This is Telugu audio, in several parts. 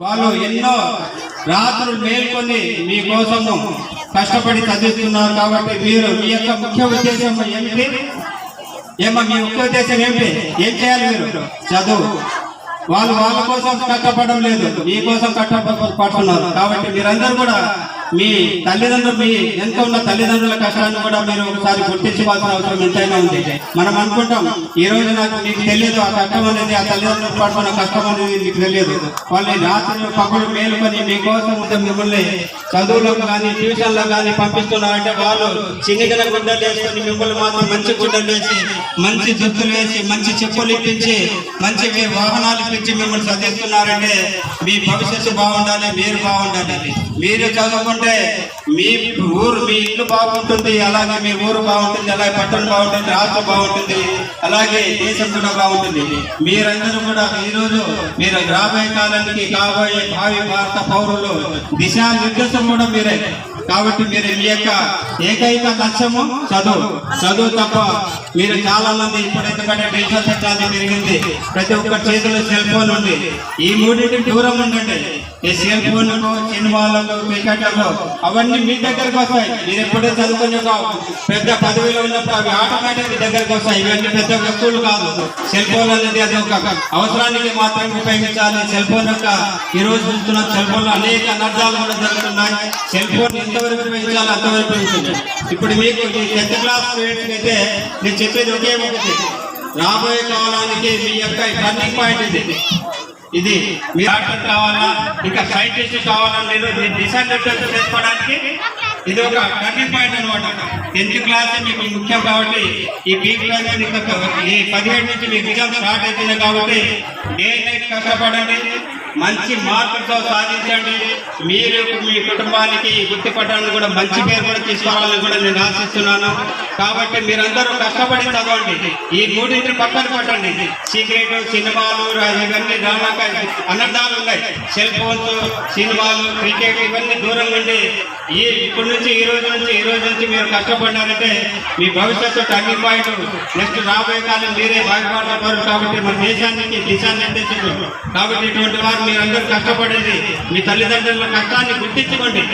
వాళ్ళు ఎన్నో రాత్రులు మేల్కొని మీకోసము కష్టపడి చదివిస్తున్నారు కాబట్టి మీరు మీ యొక్క ముఖ్య ఉద్దేశం ఏమిటి? ఏమో మీ ముఖ్య ఉద్దేశం ఏమిటి? ఏం చేయాలి మీరు? చదువు. వాళ్ళు వాళ్ళ కోసం కష్టపడడం లేదు మీ కోసం కష్టపడుతున్నారు కాబట్టి మీరందరూ కూడా మీ తల్లిదండ్రులు మీ ఎంత ఉన్న తల్లిదండ్రుల కష్టాన్ని కూడా మీరు ఒకసారి గుర్తించుకోవాల్సిన అవసరం ఎంతైనా ఉంది. మనం అనుకుంటాం ఈ రోజు నాకు మీకు తెలియదు ఆ కష్టం అనేది ఆ తల్లిదండ్రులు పడుతున్న కష్టం అనేది మీకు తెలియదు. వాళ్ళు రాత్రులు పక్కలు మేలుకొని మీకోసం మిమ్మల్ని చదువులకు కానీ ట్యూషన్లో కానీ పంపిస్తున్నారంటే వాళ్ళు చిన్నగిన గుడ్డలు వేసుకొని మిమ్మల్ని మాత్రం మంచి గుడ్డలు వేసి మంచి దుస్తులు వేసి మంచి చెప్పులు ఇప్పించి మంచి వాహనాలు ఇప్పించి మిమ్మల్ని చదివిస్తున్నారంటే మీ భవిష్యత్తు బాగుండాలి మీరు బాగుండాలి. మీరు చదువుకుంటే మీ ఊరు మీ ఇల్లు బాగుంటుంది అలాగే మీ ఊరు బాగుంటుంది అలాగే పట్టణం బాగుంటుంది రాష్ట్రం బాగుంటుంది అలాగే దేశం కూడా బాగుంటుంది. మీరందరూ కూడా ఈరోజు మీరు రాబోయే కాలానికి కాబోయే భావి భారత పౌరులు దిశా నిర్దేశం కూడా మీరే. కాబట్టి మీరు మీ యొక్క ఏకైక లక్ష్యము చదువు. చదువు తప్ప మీరు చాలా మంది ఇప్పుడు ఎందుకంటే డిజిటల్ టెక్నాలజీ పెరిగింది. ప్రతి ఒక్క చేతిలో సెల్ ఫోన్ ఉంది. ఈ మూడింటి దూరం ఉండండి. ఈ సెల్ ఫోన్ సినిమాలకు క్రికెట్లకు అవన్నీ మీ దగ్గరకు వస్తాయి. మీరు ఎప్పుడే చదువుకునే పెద్ద పదవిలో ఉన్నప్పుడు అవి ఆటోమేటిక్ మీ దగ్గరకు వస్తాయి. ఇవన్నీ పెద్ద వస్తువులు కాదు. సెల్ ఫోన్ అనేది అది ఒక అవసరానికి మాత్రమే ఉపయోగించాలి. సెల్ ఫోన్ యొక్క ఈ రోజు చూస్తున్న సెల్ ఫోన్ అనేక అనర్థాలు కూడా జరుగుతున్నాయి. సెల్ ఫోన్ ఎంతవరకు ఉపయోగించాలి అంతవరకు పెంచండి ఇప్పుడు మీకు ఈ టెన్త్ క్లాస్ స్టూడెంట్స్ అయితే నేను చెప్పేది ఒకే ఒకటి రాబోయే కాలానికి మీ యొక్క టర్నింగ్ పాయింట్ ఇది. ఇది మీ డాక్టర్ కావాలా ఇంకా సైంటిస్ట్ కావాలా లేదు మీ దిశానిర్దేశం చేసుకోవడానికి ఇది ఒక టర్నింగ్ పాయింట్ అనమాట టెన్త్ క్లాస్ మీకు ముఖ్యం కాబట్టి ఈ పీక్ ఈ పదిహేడు నుంచి మీ రిజల్ట్ స్టార్ట్ అవుతుంది కాబట్టి ఏ కష్టపడండి. మంచి మార్పుతో సాధించండి. మీరు మీ కుటుంబానికి ఈ కూడా మంచి పేరు కూడా తీసుకోవాలని కూడా నేను ఆశిస్తున్నాను. కాబట్టి మీరందరూ కష్టపడి చదవండి. ఈ మూడింటిని పక్కన పెట్టండి. సీక్రెట్ సినిమాలు ఇవన్నీ డ్రామా అనర్థాలు ఉన్నాయి. సెల్ ఫోన్స్ సినిమాలు క్రికెట్ ఇవన్నీ దూరం నుండి ఈ ఇప్పటి నుంచి ఈ రోజు నుంచి ఈ రోజు నుంచి మీరు కష్టపడినారంటే మీ భవిష్యత్తు టర్నింగ్ పాయింట్ నెక్స్ట్ రాబోయే కాలం మీరే బాగుపడతారు. కాబట్టి మన దేశానికి దిశానిర్దేశం కాబట్టి ఇటువంటి వారు మీరందరూ కష్టపడండి మీ తల్లిదండ్రుల కష్టాన్ని గుర్తించుకోండి.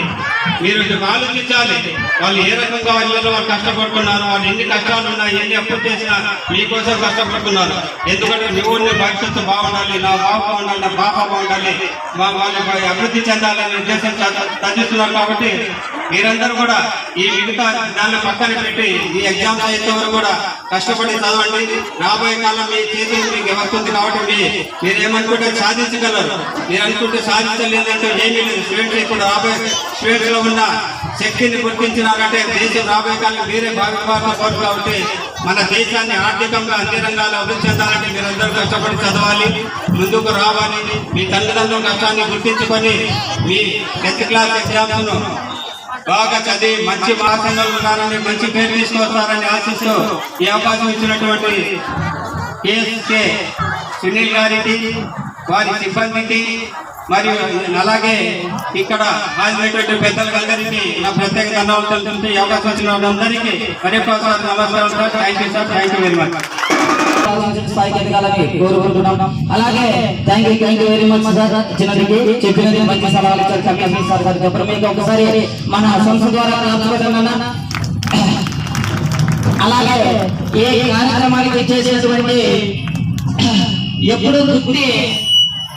మీరు ఆలోచించాలి. వాళ్ళు ఏ రకంగా వాళ్ళలో వాళ్ళు కష్టపడుతున్నారు వాళ్ళు ఎన్ని కష్టాలు ఉన్నాయి ఎన్ని అప్పులు చేసినా మీకోసం కష్టపడుతున్నారు. ఎందుకంటే నువ్వు నీ భవిష్యత్తు బాగుండాలి నా బాబు బాగుండాలి నా బాబా బాగుండాలి. మా వాళ్ళు అభివృద్ధి చెందాలనే ఉద్దేశం చదివిస్తున్నారు కాబట్టి మీరందరూ కూడా ఈ మిగతా దాన్ని పక్కన పెట్టి ఈ ఎగ్జామ్స్ అయ్యేవారు వరకు కూడా కష్టపడి చదవండి. రాబోయే కాలం మీ చేతులు మీకు వస్తుంది కాబట్టి మీ మీరు ఏమనుకుంటే సాధించగలరు. మీరు అనుకుంటే సాధించలేదంటే ఏమీ లేదు. స్టూడెంట్స్ ఇప్పుడు రాబోయే స్టూడెంట్స్లో ఉన్న శక్తిని గుర్తించినారంటే దేశం రాబోయే కాలం మీరే భాగస్వామ్యం కాబట్టి మన దేశాన్ని ఆర్థికంగా అన్ని రంగాల్లో అభివృద్ధి చెందాలంటే మీరందరూ కష్టపడి చదవాలి ముందుకు రావాలి మీ తల్లిదండ్రుల కష్టాన్ని గుర్తించుకొని మీ టెన్త్ క్లాస్ ఎగ్జామ్స్ బాగా చదివి మంచి భాషలో ఉన్నారని మంచి పేరు తీసుకొస్తారని ఆశిస్తూ ఈ అవకాశం ఇచ్చినటువంటి కేఎస్కే సునీల్ గారికి వారి సిబ్బందికి మరియు అలాగే ఇక్కడ హాజరైనటువంటి పెద్దలందరికీ నా ప్రత్యేక ధన్యవాదాలు తెలుపుతూ అవకాశం వచ్చిన వాళ్ళందరికీ మరి నమస్కారం sir. Thank you sir thank you very much స్థాయికి ఎదగాలని కోరుకుంటున్నాం. అలాగే thank you thank you very much sir చిన్నదికి చెప్పినది మంచి సలహాలు ఇచ్చారు. సార్ గారికి అప్పుడు మీకు ఒకసారి మన సంస్థ ద్వారా అలాగే ఏ కార్యక్రమానికి చేసేటువంటి ఎప్పుడు గుత్తి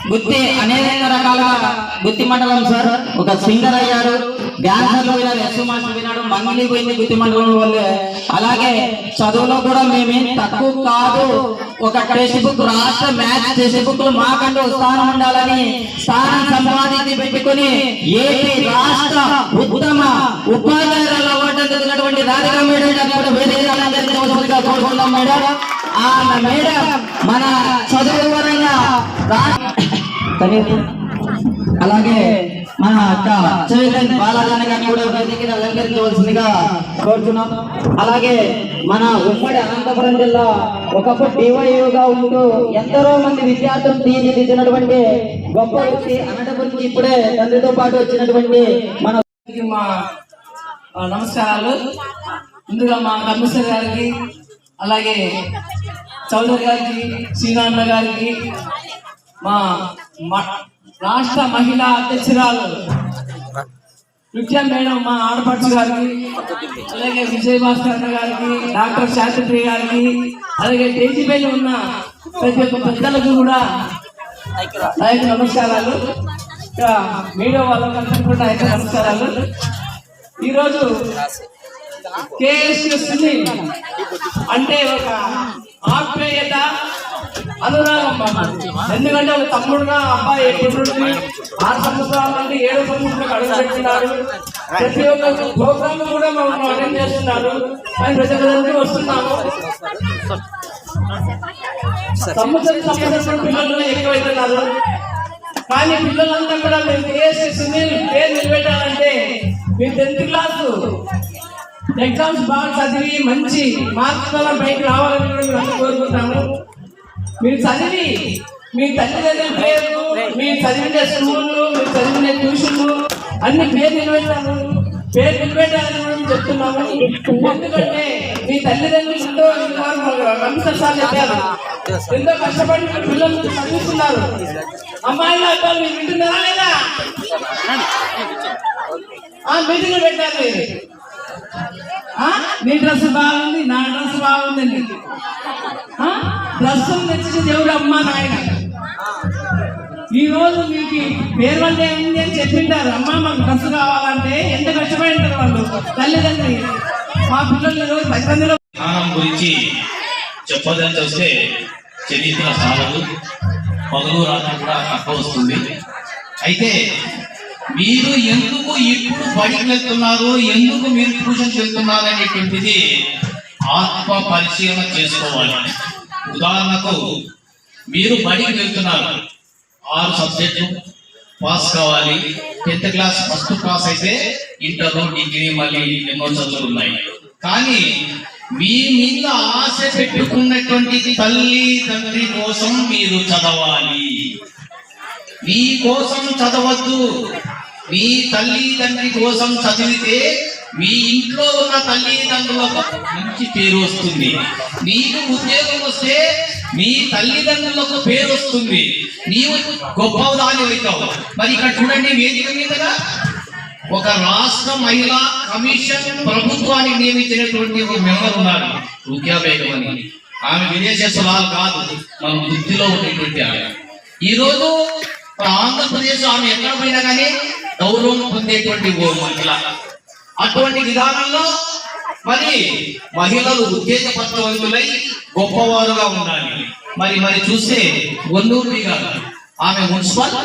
గుత్తి అనేక రకాలుగా గుత్తి మండలం సార్ ఒక సింగర్ అయ్యారు డాన్సర్లు పోయినారు ఎస్ మాస్టర్ మంగళి పోయింది గుత్తి మండలం వల్లే అలాగే చదువులో కూడా మేమేం తక్కువ కాదు. ఒక టెక్స్ట్ బుక్ రాష్ట్ర మ్యాథ్స్ టెక్స్ట్ బుక్లో మాకంటూ స్థానం ఉండాలని స్థానం సంపాదించి పెట్టుకుని ఏపీ రాష్ట్ర ఉత్తమ ఉపాధ్యాయుల అవార్డు అందుకున్నటువంటి రాధికా మేడం కూడా వేదిక కోరుకుందాం మేడం. ఆ మేడం మన చదువు పరంగా అలాగే మన అక్క చైతన్ బాలాజీ గారిని కూడా వేదికను అలంకరించవలసిందిగా కోరుతున్నాం అలాగే మన ఉమ్మడి అనంతపురం జిల్లా ఒకప్పుడు డివైఓగా ఉంటూ ఎందరో మంది విద్యార్థులు తీర్చిదిద్దినటువంటి గొప్ప వ్యక్తి అనంతపురం ఇప్పుడే తండ్రితో పాటు వచ్చినటువంటి మన మా నమస్కారాలు. ముందుగా మా కమిషనర్ గారికి అలాగే చౌదరి గారికి శ్రీనారాయణ గారికి మా రాష్ట్ర మహిళా అధ్యక్షురాలు. నృత్యం మేడం మా ఆడపడుచు గారికి అలాగే విజయ్ భాస్కర్ గారికి డాక్టర్ శాస్త్రి గారికి అలాగే దేశీపల్లి ఉన్న ప్రతి ఒక్క పెద్దలకు కూడా నా నమస్కారాలు. ఇంకా మీడియా వాళ్ళకి కూడా నా నమస్కారాలు. ఈరోజు కేఎస్ఎస్ అంటే ఒక ఆత్మీయత అనురాగం ఎందుకంటే ఒక తమ్ముడుగా అబ్బాయి ఎప్పుడు నుండి ఆరు సంవత్సరాల నుండి ఏడు సంవత్సరాలకు అడుగు ప్రతి ఒక్క ప్రోగ్రామ్ కూడా మమ్మల్ని అటెండ్ చేస్తున్నారు. మేము ప్రతి ఒక్కరికి వస్తున్నాము సంవత్సరం సంవత్సరం పిల్లలు ఎక్కువైతున్నారు. కానీ పిల్లలంతా కూడా మేము కేఎస్ఎస్ పేరు నిలబెట్టాలంటే మీ టెన్త్ క్లాస్ ఎగ్జామ్స్ బాగా చదివి మంచి మార్క్స్ బయటకు రావాలని కూడా మేము కోరుకుంటాము. మీరు చదివి మీ తల్లిదండ్రుల పేరు మీరు చదివిన స్కూళ్ళు మీరు చదివిన ట్యూషన్లు అన్ని పేరు నిలబెట్టాను పేరు నిలబెట్టాలని మేము చెప్తున్నాము. ఎందుకంటే మీ తల్లిదండ్రులు ఎంతో కమిషనర్ సార్ చెప్పారు. ఎంతో కష్టపడి మీ పిల్లలు చదివిస్తున్నారు. అమ్మాయిలు అబ్బాయిలు మీరు వింటున్నారా లేదా? ఆ మీటింగ్ ఆ? నీ డ్రెస్ బాగుంది నా డ్రెస్ బాగుందండి ప్రస్తుతం తెచ్చిన దేవుడు అమ్మ నాయన. ఈ రోజు మీకు పేరు అంటే ఏంటి అని చెప్పింటారు. అమ్మ మాకు డ్రెస్ కావాలంటే ఎంత కష్టపడి ఉంటారు వాళ్ళు? తల్లిదండ్రి మా పిల్లలు రోజు పద్దెనిమిదిలో జ్ఞానం గురించి చెప్పదని వస్తే చరిత్ర సాగదు. పగలు రాత్రి కూడా తక్కువ వస్తుంది. అయితే మీరు ఎందుకు ఇప్పుడు బడికి వెళ్తున్నారు ఎందుకు మీరు ట్యూషన్ వెళ్తున్నారు అనేటువంటిది ఆత్మ పరిశీలన చేసుకోవాలి. ఉదాహరణకు మీరు బడికి వెళ్తున్నారు. ఆరు సబ్జెక్టు పాస్ కావాలి. టెన్త్ క్లాస్ ఫస్ట్ పాస్ అయితే ఇంటర్ డిగ్రీ మళ్ళీ ఎన్నో చదువులు ఉన్నాయి. కానీ మీ మీద ఆశ పెట్టుకున్నటువంటి తల్లి తండ్రి కోసం మీరు చదవాలి. మీ కోసం చదవద్దు. మీ తల్లి తండ్రి కోసం చదివితే మీ ఇంట్లో ఉన్న తల్లిదండ్రులకు మంచి పేరు వస్తుంది. నీకు ఉద్యోగం వస్తే మీ తల్లిదండ్రులకు పేరు వస్తుంది. నీవు గొప్ప దాని అవుతావు. మరి ఇక్కడ చూడండి వేదిక మీదగా ఒక రాష్ట్ర మహిళా కమిషన్ ప్రభుత్వానికి నియమించినటువంటి ఒక మెంబర్ ఉన్నారు రుక్యా బేగం అని. ఆమె విదేశస్తురాలు కాదు మన వృత్తిలో ఉన్నటువంటి ఆమె. ఈరోజు ఆంధ్రప్రదేశ్ ఆమె ఎక్కడ పోయినా కానీ గౌరవం పొందేటువంటి ఓ మహిళ. అటువంటి విధానంలో మరి మహిళలు ఉత్తేజపత్రవంతులై గొప్పవారుగా ఉండాలి. మరి మరి చూస్తే ఒల్లూరి గారు ఆమె మున్సిపల్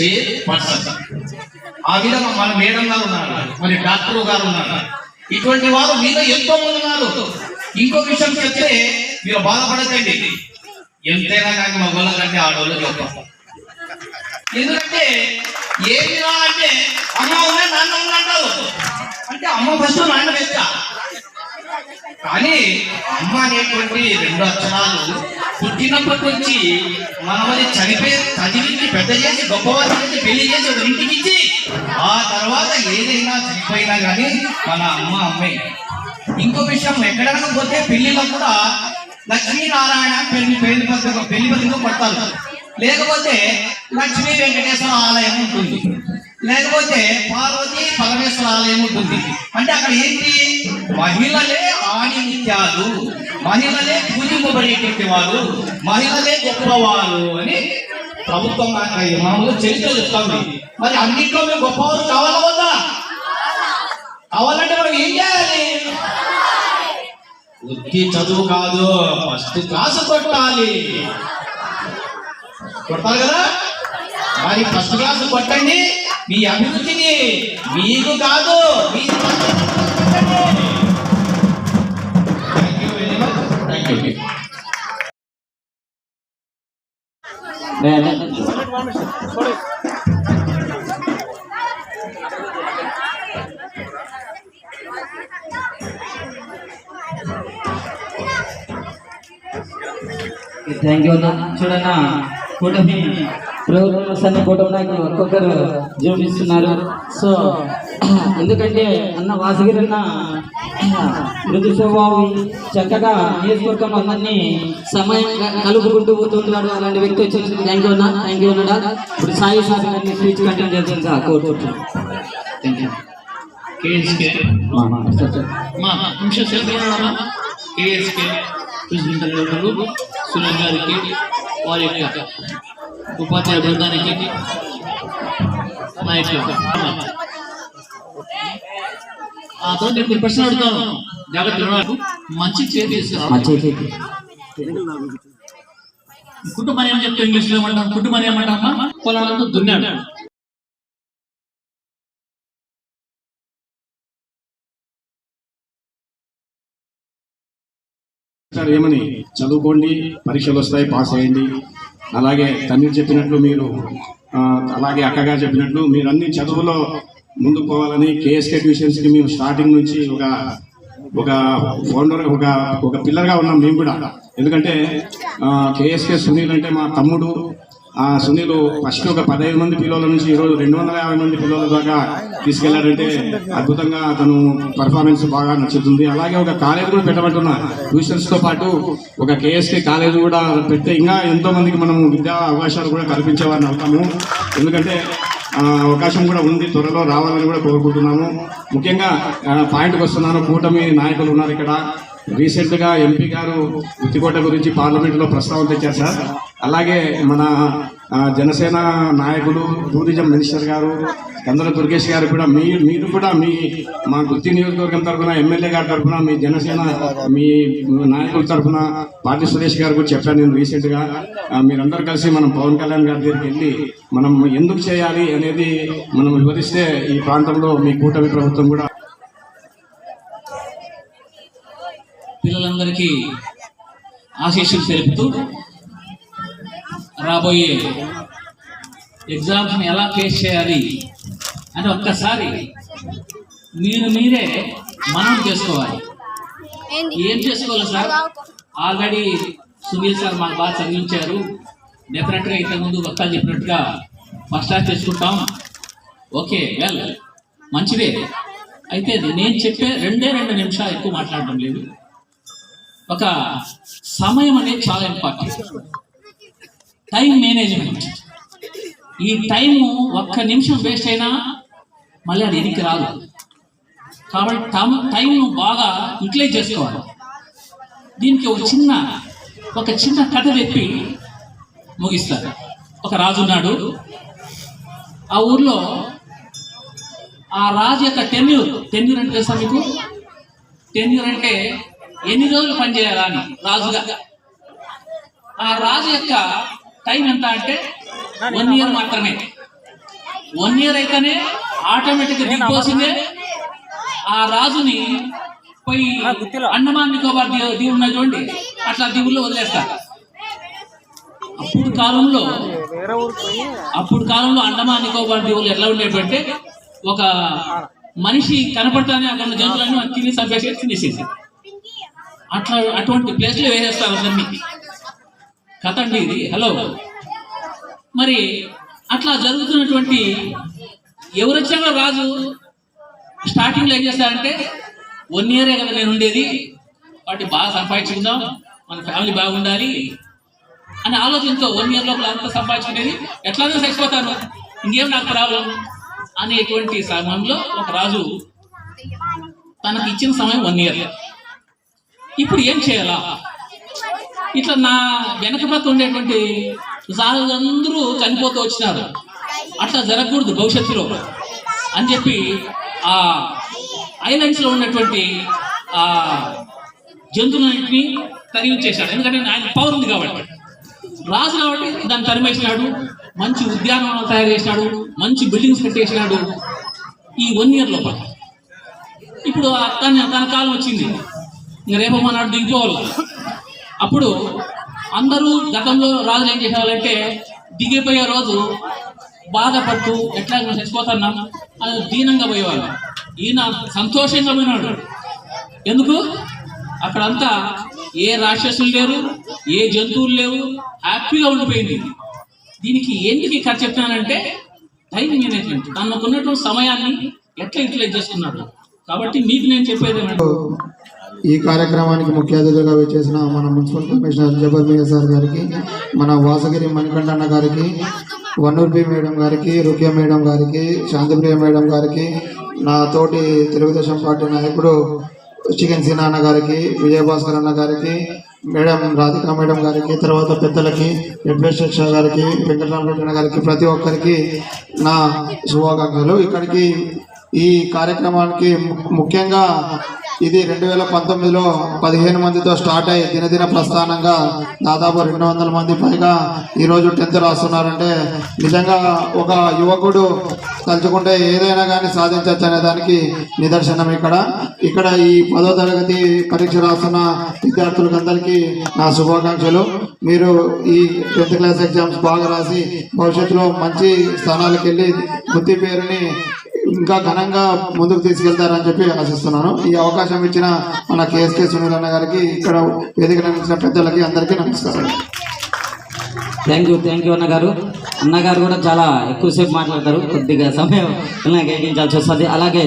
చైర్పర్సన్. ఆ విధంగా మన మేడం గారు ఉన్నారు మరి డాక్టర్ గారు ఉన్నారు. ఇటువంటి వారు మీద ఎంతో మంది ఉన్నారు. ఇంకో విషయం చెప్తే మీరు బాధపడకండి. ఎంతైనా కానీ మగవాళ్ళ కంటే ఆడవాళ్ళు గొప్ప ఎందుకంటే ఏమిరా అంటే అమ్మ ఉన్నా నాన్న ఉన్నా అంటారు. అంటే అమ్మ ఫస్ట్ నాన్న బెస్ట్ కానీ అమ్మ అనేటువంటి రెండు అక్షరాలు పుట్టినప్పటి నుంచి మనమని చనిపోయి చదివించి పెద్ద చేసి గొప్పవారి చేసి పెళ్ళి చేసి ఒక ఇంటికి ఇచ్చి ఆ తర్వాత ఏదైనా చనిపోయినా కానీ మన అమ్మ అమ్మే. ఇంకో విషయం ఎక్కడైనా పోతే పెళ్ళిలో కూడా లక్ష్మీనారాయణ పెళ్ళి పెళ్ళి పత్రిక పెళ్ళి పత్రిక పడతారు లేకపోతే లక్ష్మీ వెంకటేశ్వర ఆలయం ఉంటుంది. లేకపోతే పార్వతి పరమేశ్వర ఆలయం ఉంటుంది. అంటే అక్కడ ఏంటి? మహిళలే ఆణిత్యాలు మహిళలే పూజింపబడేటువంటి వారు మహిళలే గొప్పవారు అని ప్రభుత్వం మామూలు చరిత్ర చెప్తాం మరి అన్నింటిలో మేము గొప్పవారు కావాలా వద్దా? కావాలంటే మనం ఏం చేయాలి? వృత్తి చదువు కాదు ఫస్ట్ క్లాసు కొట్టాలి. కొడతారు కదా? మరి ఫస్ట్ క్లాస్ కొట్టండి. మీ అభివృద్ధిని మీకు కాదు మీ thank you very thank you thank కూటమి ప్రోగ్రామ్స్ అన్ని కూటమి నాయకులు ఒక్కొక్కరు జూమ్ ఇస్తున్నారు సో ఎందుకంటే అన్న వాసగిరి అన్న మృదు స్వభావం చక్కగా నియోజకవర్గంలో అందరినీ సమయం కలుపుకుంటూ పోతున్నాడు అలాంటి వ్యక్తి వచ్చి థ్యాంక్ యూ అన్నా థ్యాంక్ యూ అన్నాడా ఇప్పుడు సాయి సార్ గారిని స్పీచ్ కంటిన్యూ చేస్తుందిగా కోరుకుంటున్నాను థ్యాంక్ యూ కేఎస్కే మా- సార్, సార్. నిమిషం సెలవు కేఎస్కే గారికి వారి యొక్క ఉపాధ్యాయ బృందానికి మా యొక్క ఆ తర్వాత కొన్ని ప్రశ్నలు అడుగుతాను జాగ్రత్త. మంచి చేతి కుటుంబాన్ని ఏం చెప్తే ఇంగ్లీష్లో ఏమంటాం కుటుంబాన్ని ఏమంటామా పొలాలతో దున్నాడు. సార్ ఏమని చదువుకోండి పరీక్షలు వస్తాయి పాస్ అయ్యండి. అలాగే తండ్రి చెప్పినట్లు మీరు అలాగే అక్కగారు చెప్పినట్లు మీరు అన్ని చదువులో ముందుకు పోవాలని కేఎస్కే ట్యూషన్స్కి మేము స్టార్టింగ్ నుంచి ఒక ఒక ఫౌండర్ ఒక ఒక పిల్లర్గా ఉన్నాం మేము కూడా. ఎందుకంటే కేఎస్కే సునీల్ అంటే మా తమ్ముడు సునీల్ ఫస్ట్ ఒక పదహైదు మంది పిల్లల నుంచి ఈరోజు రెండు వందల యాభై మంది పిల్లల దాకా తీసుకెళ్ళాడంటే అద్భుతంగా అతను పర్ఫార్మెన్స్ బాగా నచ్చుతుంది. అలాగే ఒక కాలేజ్ కూడా పెట్టమంటున్నా. ట్యూషన్స్తో పాటు ఒక కేఎస్కే కాలేజ్ కూడా పెడితే ఇంకా ఎంతో మందికి మనం విద్యా అవకాశాలు కూడా కల్పించేవారిని అవుతాము. ఎందుకంటే అవకాశం కూడా ఉంది త్వరలో రావాలని కూడా కోరుకుంటున్నాము. ముఖ్యంగా పాయింట్కి వస్తున్నాను. కూటమి నాయకులు ఉన్నారు ఇక్కడ. రీసెంట్గా ఎంపీ గారు ఉత్తికోట గురించి పార్లమెంట్లో ప్రస్తావన తెచ్చారు సార్. అలాగే మన జనసేన నాయకులు టూరిజం మినిస్టర్ గారు కందర దుర్గేష్ గారు కూడా మీ మీరు కూడా మీ మా గుర్తి నియోజకవర్గం తరఫున ఎమ్మెల్యే గారి తరఫున మీ జనసేన మీ నాయకుల తరఫున పార్టీ సురేష్ గారు కూడా చెప్పాను నేను రీసెంట్గా. మీరందరూ కలిసి మనం పవన్ కళ్యాణ్ గారి దగ్గరికి వెళ్ళి మనం ఎందుకు చేయాలి అనేది మనం వివరిస్తే ఈ ప్రాంతంలో మీ కూటమి ప్రభుత్వం కూడా పిల్లలందరికీ ఆశీస్సులు తెలుపుతూ రాబోయే ఎగ్జామ్స్ని ఎలా ఫేస్ చేయాలి అని ఒక్కసారి మీరు మీరే మనం చేసుకోవాలి. ఏం చేసుకోవాలి సార్? ఆల్రెడీ సునీల్ సార్ మాకు బాగా చదివించారు. డెఫినెట్గా ఇంతకుముందు వక్తాలు చెప్పినట్టుగా ఫస్ట్ క్లాస్ తెచ్చుకుంటాం ఓకే వెల్. మంచిదే. అయితే నేను చెప్పే రెండే రెండు నిమిషాలు ఎక్కువ మాట్లాడడం లేదు. ఒక సమయం అనేది చాలా ఇంపార్టెంట్ టైం మేనేజ్మెంట్ ఈ టైం ఒక్క నిమిషం వేస్ట్ అయినా మళ్ళీ అది ఎదికి రాదు. కాబట్టి టైం టైంను బాగా యూటిలైజ్ చేసుకోవాలి. దీనికి ఒక చిన్న ఒక చిన్న కథ చెప్పి ముగిస్తారు ఒక రాజు ఉన్నాడు. ఆ ఊర్లో ఆ రాజు యొక్క టెన్యూర్ టెన్యూర్ అంటే తెలుసా మీకు? టెన్యూర్ అంటే ఎన్ని రోజులు పనిచేయాలా అని రాజుగా? ఆ రాజు యొక్క టైం ఎంత అంటే వన్ ఇయర్ మాత్రమే. వన్ ఇయర్ అయితేనే ఆటోమేటిక్ దిగిపోసిందే ఆ రాజుని పోయి అండమాన్ నికోబార్ దీవు దీవులు ఉన్నాయి చూడండి. అట్లా దీవుల్లో వదిలేస్తారు అప్పుడు కాలంలో అప్పుడు కాలంలో అండమాన్ నికోబార్ దీవులు ఎట్లా ఉండేటంటే ఒక మనిషి కనపడతానే అక్కడ జంతువులను తిని చంపేసి తినేసేసి అట్లా అటువంటి ప్లేస్లో వేసేస్తారు అందరినీ కథ అండి ఇది. హలో. మరి అట్లా జరుగుతున్నటువంటి ఎవరు వచ్చారో రాజు స్టార్టింగ్లో ఏం చేస్తారంటే వన్ ఇయరే కదా నేను ఉండేది. వాటి బాగా సంపాదించుకుందాం. మన ఫ్యామిలీ బాగుండాలి. అనే ఆలోచనతో వన్ ఇయర్ లోపల అంతా సంపాదించుకునేది. ఎట్లానో చచ్చిపోతాను ఇంకేం నాకు ప్రాబ్లం? అనేటువంటి సమయంలో ఒక రాజు తనకి ఇచ్చిన సమయం వన్ ఇయర్ ఇప్పుడు ఏం చేయాలా? ఇట్లా నా వెనక పక్క ఉండేటువంటి అందరూ చనిపోతూ వచ్చినారు. అట్లా జరగకూడదు భవిష్యత్తులో. అని చెప్పి ఆ ఐలాండ్స్లో ఉన్నటువంటి ఆ జంతువులన్నింటినీ తరిగించేశాడు ఎందుకంటే ఆయన పవర్ ఉంది కాబట్టి. రాజు కాబట్టి దాన్ని తరిమేసినాడు. మంచి ఉద్యానవనాలు తయారు చేసినాడు. మంచి బిల్డింగ్స్ కట్టేసినాడు. ఈ వన్ ఇయర్ లోపల. ఇప్పుడు ఆ- తన తన కాలం వచ్చింది. ఇంక రేపు మనాడు దిగిపోవాలి. అప్పుడు అందరూ గతంలో రాజులు ఏం చేసేవాళ్ళంటే దిగిపోయే రోజు బాధపడుతూ ఎట్లా నేను చచ్చిపోతున్నాం అని దీనంగా పోయేవాళ్ళు. ఈయన సంతోషంగా పోయినాడు. ఎందుకు? అక్కడంతా ఏ రాక్షసులు లేరు ఏ జంతువులు లేవు హ్యాపీగా ఉండిపోయింది. దీనికి ఎందుకు ఈ కథ చెప్తున్నానంటే టైం మేనేజ్మెంట్ తనకున్నటువంటి సమయాన్ని ఎట్లా యూటిలైజ్ చేసుకున్నాడు. కాబట్టి మీకు నేను చెప్పేది ఏమంటే ఈ కార్యక్రమానికి ముఖ్య అతిథిగా వచ్చేసిన మన municipal commissioner Jabar Miya sir గారికి మన వాసగిరి మణికంఠన్న గారికి వన్నూర్బి మేడం గారికి రుక్య మేడం గారికి శాంతిప్రియ మేడం గారికి నా తోటి తెలుగుదేశం పార్టీ నాయకుడు చికెన్ సినాన్న గారికి విజయభాస్కర్ అన్న గారికి మేడం రాధికా మేడం గారికి తర్వాత పెద్దలకి వెంకటేశ్వర గారికి వెంకటరామరెడ్డి గారికి ప్రతి ఒక్కరికి నా శుభాకాంక్షలు. ఇక్కడికి ఈ కార్యక్రమానికి ముఖ్యంగా ఇది రెండు వేల పంతొమ్మిదిలో పదిహేను మందితో స్టార్ట్ అయ్యి దినదిన ప్రస్థానంగా దాదాపు రెండు వందల మంది పైగా ఈరోజు టెన్త్ రాస్తున్నారంటే నిజంగా ఒక యువకుడు తలుచుకుంటే ఏదైనా కానీ సాధించవచ్చు అనే దానికి నిదర్శనం ఇక్కడ. ఇక్కడ ఈ పదో తరగతి పరీక్ష రాస్తున్న విద్యార్థులకు అందరికీ నా శుభాకాంక్షలు. మీరు ఈ టెన్త్ క్లాస్ ఎగ్జామ్స్ బాగా రాసి భవిష్యత్తులో మంచి స్థానాలకు వెళ్ళి వృత్తి పేరుని ఇంకా ఘనంగా ముందుకు తీసుకెళ్తారని చెప్పి ఆశిస్తున్నాను. ఈ అవకాశం ఇచ్చిన మన కేఎస్కే సునీల్ అన్న గారికి ఇక్కడ వేదిక నిర్మించిన పెద్దలకి అందరికీ నమస్కారం. థ్యాంక్ యూ థ్యాంక్ యూ అన్నగారు. అన్నగారు కూడా చాలా ఎక్కువసేపు మాట్లాడతారు. కొద్దిగా సమయం ఇలా కేటాయించాల్సి వస్తుంది. అలాగే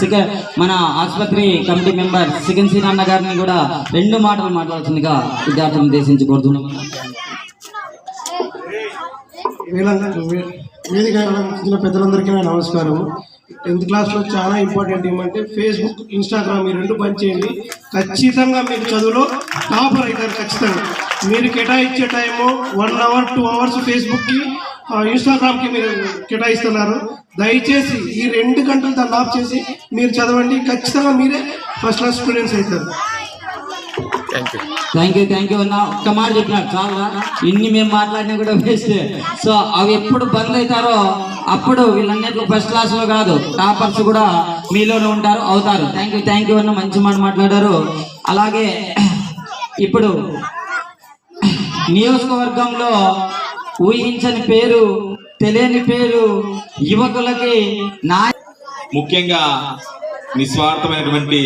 సిగ మన ఆసుపత్రి కమిటీ మెంబర్ సిగన్ సీన్ అన్న గారిని కూడా రెండు మాటలు మాట్లాడాల్సిందిగా విద్యార్థులను ఉద్దేశించి కోరుతున్నాం. వేదిక పెద్దలందరికీ నమస్కారం. టెన్త్ క్లాస్లో చాలా ఇంపార్టెంట్ ఏమంటే ఫేస్బుక్ ఇన్స్టాగ్రామ్ ఈ రెండు పనిచేయండి. ఖచ్చితంగా మీరు చదువులో టాపర్ అవుతారు ఖచ్చితంగా. మీరు కేటాయించే time one hour two hours ఫేస్బుక్కి ఇన్స్టాగ్రామ్కి మీరు కేటాయిస్తున్నారు. దయచేసి ఈ రెండు గంటలు దాన్ని ఆఫ్ చేసి మీరు చదవండి. ఖచ్చితంగా మీరే ఫస్ట్ క్లాస్ స్టూడెంట్స్ అవుతారు. థ్యాంక్ యూ థ్యాంక్ యూ అన్న ఒక్క మాట చెప్పినారు చాలా ఇన్ని మేము మాట్లాడినా కూడా వేస్ట్. సో అవి ఎప్పుడు బంద్ అవుతారో అప్పుడు వీళ్ళన్నిట్లో ఫస్ట్ క్లాస్లో కాదు టాపర్స్ కూడా మీలోనే ఉంటారు అవుతారు. థ్యాంక్ యూ థ్యాంక్ యూ అన్న మంచి మాట మాట్లాడారు. అలాగే ఇప్పుడు నియోజకవర్గంలో ఊహించని పేరు తెలియని పేరు యువకులకి నా ముఖ్యంగా నిస్వార్థమైనటువంటి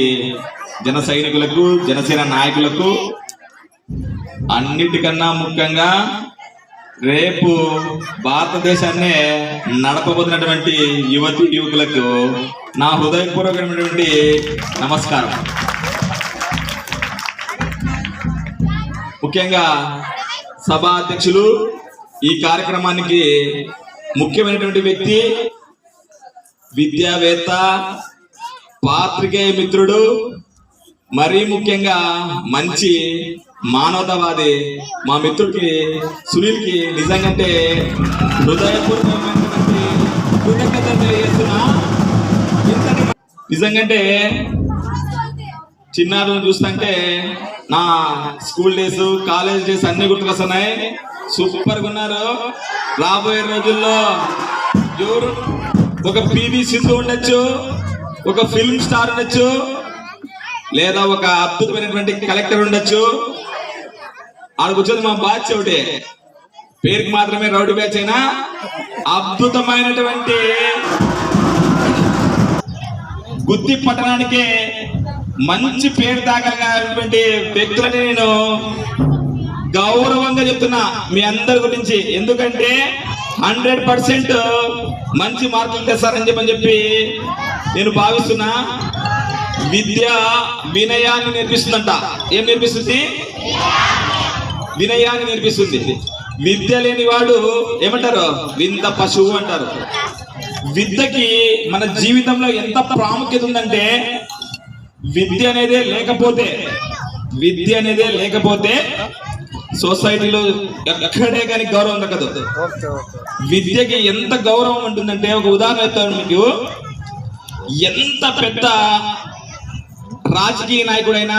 జన సైనికులకు జనసేన నాయకులకు అన్నిటికన్నా ముఖ్యంగా రేపు భారతదేశాన్నే నడపబోతున్నటువంటి యువతి యువకులకు నా హృదయపూర్వకమైనటువంటి నమస్కారం. ముఖ్యంగా సభా అధ్యక్షులు ఈ కార్యక్రమానికి ముఖ్యమైనటువంటి వ్యక్తి విద్యావేత్త పాత్రికేయ మిత్రుడు మరీ ముఖ్యంగా మంచి మానవతావాది మా మిత్రుడికి సునీల్కి నిజంగంటే హృదయపూర్వకమైనటువంటి కృతజ్ఞతలు తెలియజేస్తున్నా. నిజంగంటే చిన్నారులను చూస్తుంటే నా స్కూల్ డేస్ కాలేజ్ డేస్ అన్ని గుర్తుకొస్తున్నాయి. సూపర్గా ఉన్నారు. రాబోయే రోజుల్లో ఎవరు ఒక పివి సింధు ఉండొచ్చు ఒక ఫిల్మ్ స్టార్ ఉండొచ్చు లేదా ఒక అద్భుతమైనటువంటి కలెక్టర్ ఉండొచ్చు. ఆడ కూర్చొని మా బాధ్యత ఒకటి పేరుకి మాత్రమే రౌడీ బ్యాచ్ అయినా అద్భుతమైనటువంటి గుత్తి పట్టణానికి మంచి పేరు దాఖలైనటువంటి వ్యక్తులని నేను గౌరవంగా చెప్తున్నా మీ అందరి గురించి. ఎందుకంటే హండ్రెడ్ పర్సెంట్ మంచి మార్కులు తెస్తారని చెప్పని చెప్పి నేను భావిస్తున్నా. విద్య వినయాన్ని నేర్పిస్తుందంట. ఏం నేర్పిస్తుంది? వినయాన్ని నేర్పిస్తుంది. విద్య లేని వాడు ఏమంటారు? వింత పశువు అంటారు. విద్యకి మన జీవితంలో ఎంత ప్రాముఖ్యత ఉందంటే విద్య అనేదే లేకపోతే విద్య అనేదే లేకపోతే సొసైటీలో ఎక్కడే కానీ గౌరవం దక్కదు విద్యకి ఎంత గౌరవం ఉంటుందంటే ఒక ఉదాహరణ మీకు. ఎంత పెద్ద రాజకీయ నాయకుడైనా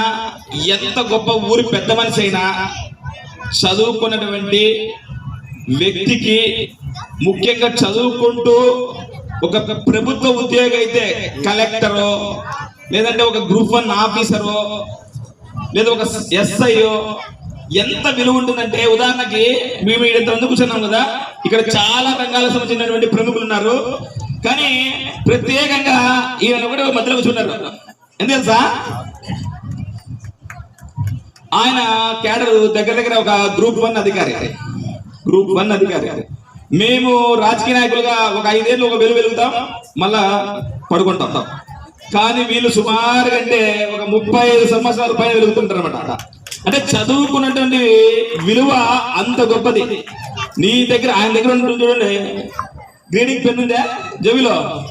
ఎంత గొప్ప ఊరి పెద్ద మనిషి అయినా చదువుకున్నటువంటి వ్యక్తికి ముఖ్యంగా చదువుకుంటూ ఒక ప్రభుత్వ ఉద్యోగి అయితే కలెక్టరో లేదంటే ఒక గ్రూప్ వన్ ఆఫీసరో లేదా ఒక ఎస్ఐయో ఎంత విలువ ఉంటుందంటే ఉదాహరణకి మేము ఇక్కడ ఎందుకు కూర్చున్నాం కదా ఇక్కడ చాలా రంగాలకు సంబంధించినటువంటి ప్రముఖులు ఉన్నారు. కానీ ప్రత్యేకంగా ఈయన కూడా మధ్యలో కూర్చున్నారు. ఎందుకు తెలుసా? ఆయన క్యాడర్ దగ్గర దగ్గర ఒక గ్రూప్ వన్ అధికారి. గ్రూప్ వన్ అధికారి. మేము రాజకీయ నాయకులుగా ఒక ఐదేళ్ళు ఒక వెలు వెలుగుతాం మళ్ళా పడుకుంటాం. కానీ వీళ్ళు సుమారు అంటే ఒక ముప్పై ఐదు సంవత్సరాల పైన వెలుగుతుంటారు అనమాట అంటే చదువుకున్నటువంటి విలువ అంత గొప్పది. నీ దగ్గర ఆయన దగ్గర ఉంటుంది చూడండి. గ్రీడింగ్ పెన్ ఉందా? జవిలో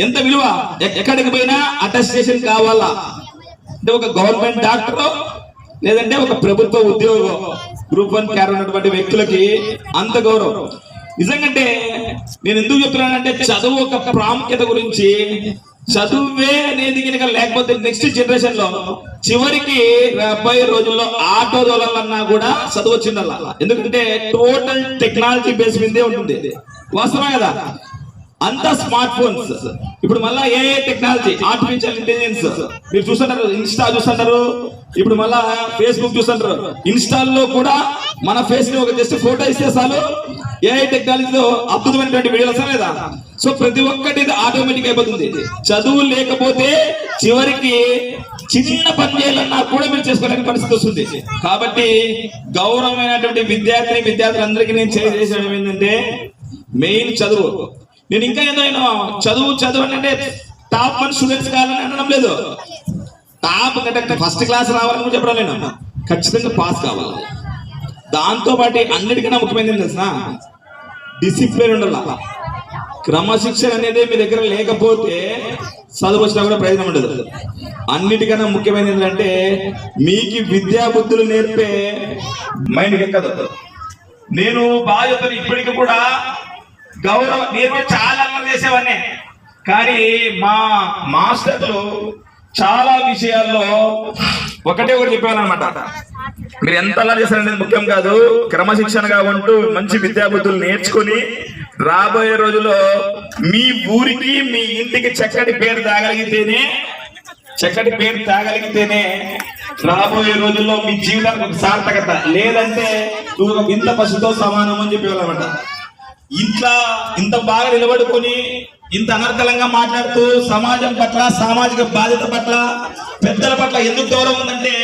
ఎంత విలువ? ఎక్కడికి పోయినా అటెస్టేషన్ కావాలా? అంటే ఒక గవర్నమెంట్ డాక్టర్ లేదంటే ఒక ప్రభుత్వ ఉద్యోగం? గ్రూప్ వన్ క్యార్ ఉన్నటువంటి వ్యక్తులకి అంత గౌరవం. నిజంగంటే నేను ఎందుకు చెప్తున్నానంటే చదువు ఒక ప్రాముఖ్యత గురించి చదువే అనేది కనుక లేకపోతే నెక్స్ట్ జనరేషన్లో చివరికి రాబోయే రోజుల్లో ఆటో దోలన్నా కూడా చదువు వచ్చిందల్లా. ఎందుకంటే టోటల్ టెక్నాలజీ బేస్ మీదే ఉంటుంది. వాస్తవమే కదా? అంతా స్మార్ట్ ఫోన్స్ ఇప్పుడు మళ్ళా ఏ టెక్నాలజీ ఆర్టిఫిషియల్ ఇంటెలిజెన్స్ మీరు చూస్తుంటారు ఇన్స్టా చూస్తుంటారు. ఇప్పుడు మళ్ళా ఫేస్బుక్ చూస్తుంటారు. ఇన్స్టాల్లో కూడా మన ఫేస్ని ఒక జస్ట్ ఫోటో ఇస్తే చాలు. ఏఐ టెక్నాలజీతో అద్భుతమైనటువంటి వీడియోలు వస్తాయి లేదా? సో ప్రతి ఒక్కటి ఆటోమేటిక్ అయిపోతుంది. చదువు లేకపోతే చివరికి చిన్న పని చేయాలన్నా కూడా మీరు చేసుకోవడానికి పరిస్థితి వస్తుంది. కాబట్టి గౌరవమైనటువంటి విద్యార్థిని విద్యార్థులందరికీ నేను చేసేయడం ఏంటంటే మెయిన్ చదువు. నేను ఇంకా ఏదో నేను చదువు చదువు అంటే టాప్ వన్ స్టూడెంట్స్ కావాలని అనడం లేదు. టాప్ కంటే ఫస్ట్ క్లాస్ రావాలని కూడా చెప్పడం నేను ఖచ్చితంగా పాస్ కావాలి. దాంతో పాటు అన్నిటికన్నా ముఖ్యమైనది తెలిసిన డిసిప్లిన్ ఉండాలి. క్రమశిక్షణ అనేది మీ దగ్గర లేకపోతే చదువు వచ్చినా కూడా ప్రయోజనం ఉండదు. అన్నిటికన్నా ముఖ్యమైనది ఏంటంటే మీకు విద్యా బుద్ధులు నేర్పే మైండ్ ఎక్కదు. నేను బాగా ఇప్పటికి కూడా గౌరవ నేను చాలా అల్లరి చేసేవాడిని. కానీ మా మాస్టర్లు చాలా విషయాల్లో ఒకటే ఒకటి చెప్పాను అనమాట మీరు ఎంత అలా చేశారనేది ముఖ్యం కాదు. క్రమశిక్షణగా ఉంటూ మంచి విద్యాబుద్ధులు నేర్చుకుని రాబోయే రోజుల్లో మీ ఊరికి మీ ఇంటికి చక్కటి పేరు తాగలిగితేనే చక్కటి పేరు తాగలిగితేనే రాబోయే రోజుల్లో మీ జీవితానికి ఒక సార్థకత. లేదంటే నువ్వు ఇంత పశుతో సమానం అని చెప్పేవాళ్ళమాట ఇంట్లో ఇంత బాగా నిలబడుకొని ఇంత అనర్గళంగా మాట్లాడుతూ సమాజం పట్ల సామాజిక బాధ్యత పట్ల పెద్దల పట్ల ఎందుకు గౌరవం ఉందంటే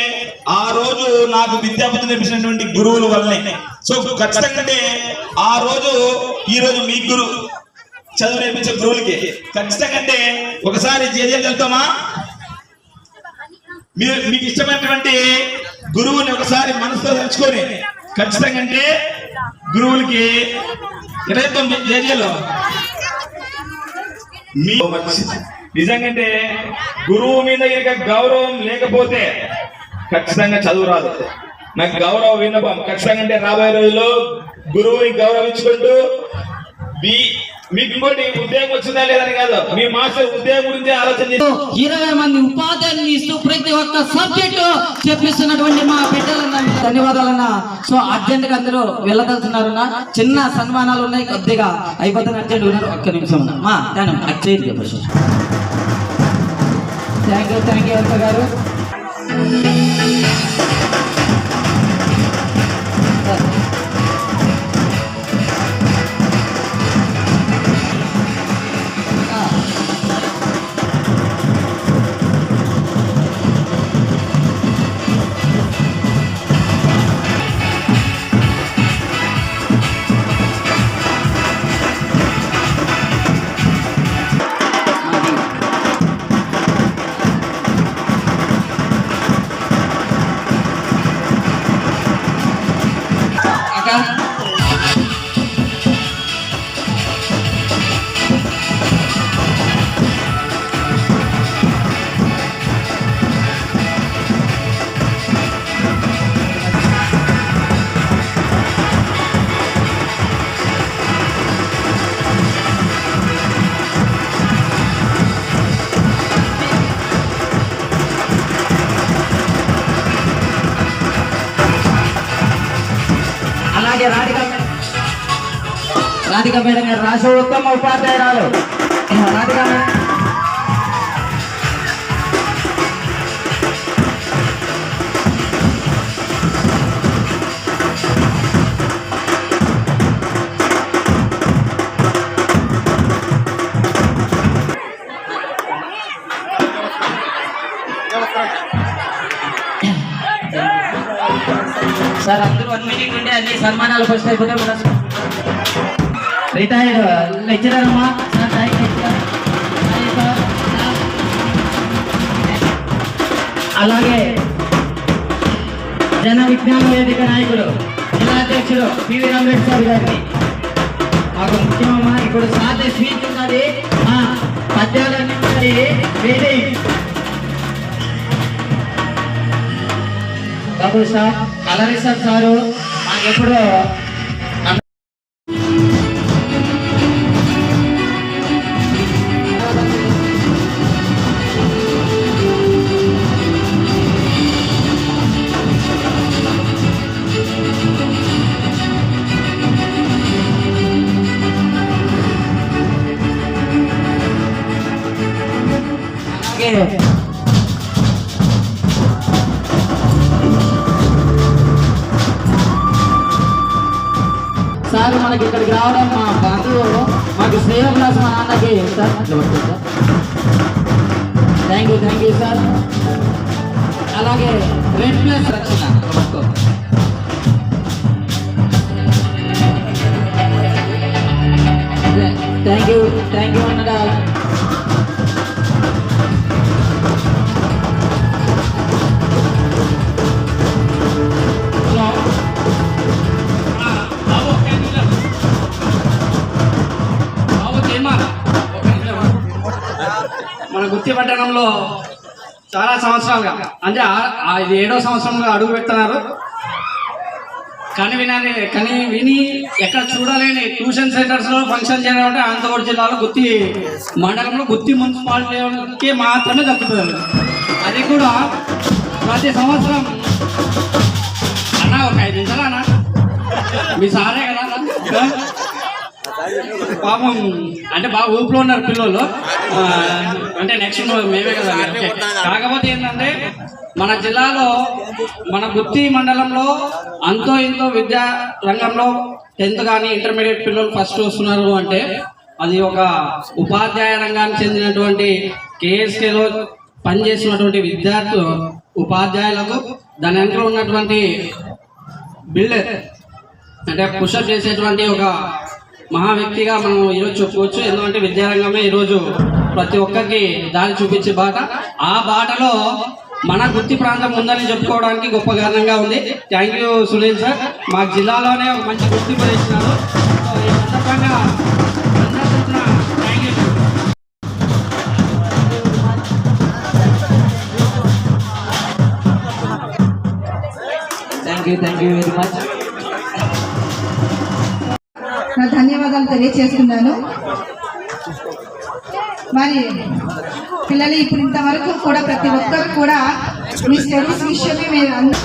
ఆ రోజు నాకు విద్యాబుద్ధి నేర్పించినటువంటి గురువుల వల్లనే. సో ఖచ్చితంగా అంటే ఆ రోజు ఈ రోజు మీ గురు చదువు నేర్పించే గురువులకి ఖచ్చితంగా అంటే ఒకసారి జేజేలు వెళ్తామా మీరు మీకు ఇష్టమైనటువంటి గురువుని ఒకసారి మనసులో తెచ్చుకొని ఖచ్చితంగా అంటే గురువులకి ఇరవై తొమ్మిది మీ నిజంగా అంటే గురువు మీద కనుక గౌరవం లేకపోతే ఖచ్చితంగా చదువు రాదు. నాకు గౌరవ విన్నపం ఖచ్చితంగా అంటే రాబోయే రోజుల్లో గురువుని గౌరవించుకుంటూ బి మీకు ఇంకోటి ఉద్యోగం వచ్చిందా లేదని కాదు. మీ మాస్టర్ ఉద్యోగం గురించి ఆలోచన ఇరవై మంది ఉపాధ్యాయులు ఇస్తూ ప్రతి ఒక్క సబ్జెక్టు చెప్పిస్తున్నటువంటి మా బిడ్డలందరికీ ధన్యవాదాలన్నా. సో అర్జెంట్గా అందరూ వెళ్ళదలుచున్నారన్నా చిన్న సన్మానాలు ఉన్నాయి కొద్దిగా. అయిపోతాను అర్జెంట్ ఉన్నారు. ఒక్క నిమిషం ఉన్నా. మా ధ్యానం. Akshay thank you thank you గారు మేడం రాష్ట్ర ఉత్తమ ఉపాధ్యాయురాలు. సార్ అందరూ వన్ మినిట్ ఉంటే అన్ని సన్మానాలు ఫస్ట్ అయిపోతే రిటైర్డ్ లెక్చరర్ అమ్మా. అలాగే జన విజ్ఞాన వేదిక నాయకుడు జిల్లా అధ్యక్షుడు పివి అంబేద్కర్ గారిని. మాకు ముఖ్యమమ్మా ఇప్పుడు సాధ్య స్పీచ్ ఉన్నది. పద్యాలన్నీ ఉన్నాయి వేది బాబు సార్ కలరిస్తారు సారు మాకు ఎప్పుడో మాకు శ్రేయోభిలాస్ మా నాన్నకి sir. Thank you thank you sir అలాగే రెడ్ ప్లస్ రక్షణ. థ్యాంక్ యూ థ్యాంక్ యూ అన్నడా మన గుత్తి పట్టణంలో చాలా సంవత్సరాలుగా అంటే ఇది ఏడో సంవత్సరంలో అడుగు పెడుతున్నారు. కానీ వినని కానీ విని ఎక్కడ చూడలేని ట్యూషన్ సెంటర్స్లో ఫంక్షన్ చేయడం అంటే అనంతపురం జిల్లాలో గుత్తి మండలంలో గుత్తి మున్సిపాలిటీకి మాత్రమే దక్కుతుంది. అది కూడా ప్రతి సంవత్సరం. అన్న ఒక ఐదు నిమిషాలు అన్న. మీ సారే కదా పాపం అంటే బాగా ఊపిలో ఉన్నారు పిల్లలు అంటే నెక్స్ట్ మేమే కదా. కాకపోతే ఏంటంటే మన జిల్లాలో మన గుత్తి మండలంలో అంతో ఇంతో విద్యా రంగంలో టెన్త్ కానీ ఇంటర్మీడియట్ పిల్లలు ఫస్ట్ వస్తున్నారు అంటే అది ఒక ఉపాధ్యాయ రంగానికి చెందినటువంటి కేఎస్కేలో పనిచేస్తున్నటువంటి విద్యార్థులు ఉపాధ్యాయులకు దాని వెనక ఉన్నటువంటి బిల్డర్ అంటే పుషప్ చేసేటువంటి ఒక మహా వ్యక్తిగా మనం ఈరోజు చెప్పుకోవచ్చు. ఎందుకంటే విద్యారంగమే ఈరోజు ప్రతి ఒక్కరికి దారి చూపించే బాట. ఆ బాటలో మన గుత్తి ప్రాంతం ఉందని చెప్పుకోవడానికి గొప్ప కారణంగా ఉంది. Thank you Sunil sir. మా జిల్లాలోనే ఒక మంచి గుర్తింపు ఇచ్చినారు ఈ సందర్భంగా thank you thank you thank you very much నా ధన్యవాదాలు తెలియజేస్తున్నాను మరి పిల్లలు ఇప్పుడు ఇంతవరకు కూడా ప్రతి ఒక్కరు కూడా మీ స్టడీస్ విషయమే మీరు అందరూ